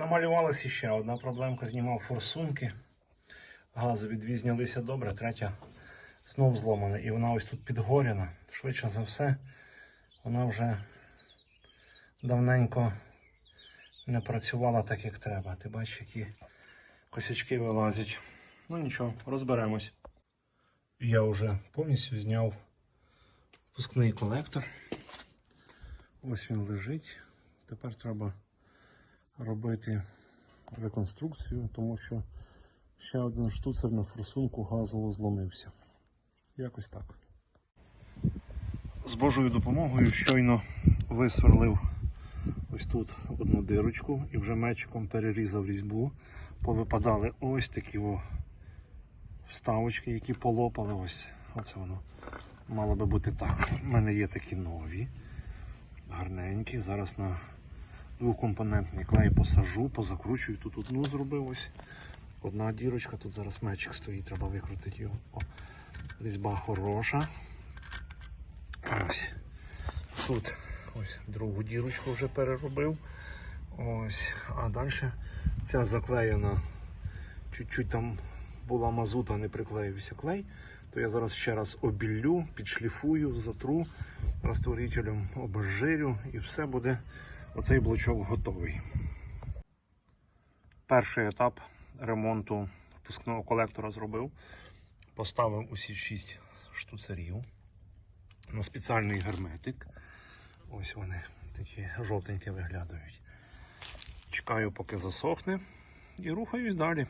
Намалювалася ще одна проблемка, знімав форсунки. Газові дві знялися добре, третя знов зломана. І вона ось тут підгоряна. Швидше за все, вона вже давненько не працювала так, як треба. Ти бачиш, які косячки вилазять. Ну нічого, розберемось. Я вже повністю зняв впускний колектор. Ось він лежить. Тепер треба робити реконструкцію, тому що ще один штуцер на форсунку газово зломився. Якось так. З Божою допомогою щойно висверлив ось тут одну дирочку і вже мечиком перерізав різьбу. Повипадали ось такі о вставочки, які полопали. Ось оце воно мало би бути так. У мене є такі нові, гарненькі. Зараз на двокомпонентний клей посажу, позакручую. Тут одну зробив. Одна дірочка, тут зараз мечик стоїть, треба викрутити його. О, різьба хороша. Ось. Тут ось другу дірочку вже переробив. Ось. А далі ця заклеєна. Чуть-чуть там була мазута, не приклеївся клей. То я зараз ще раз обіллю, підшліфую, затру розтворителем, обезжирю і все буде. Оцей блочок готовий. Перший етап ремонту впускного колектора зробив. Поставив усі 6 штуцерів на спеціальний герметик. Ось вони такі жовтенькі виглядають. Чекаю, поки засохне, і рухаюсь далі.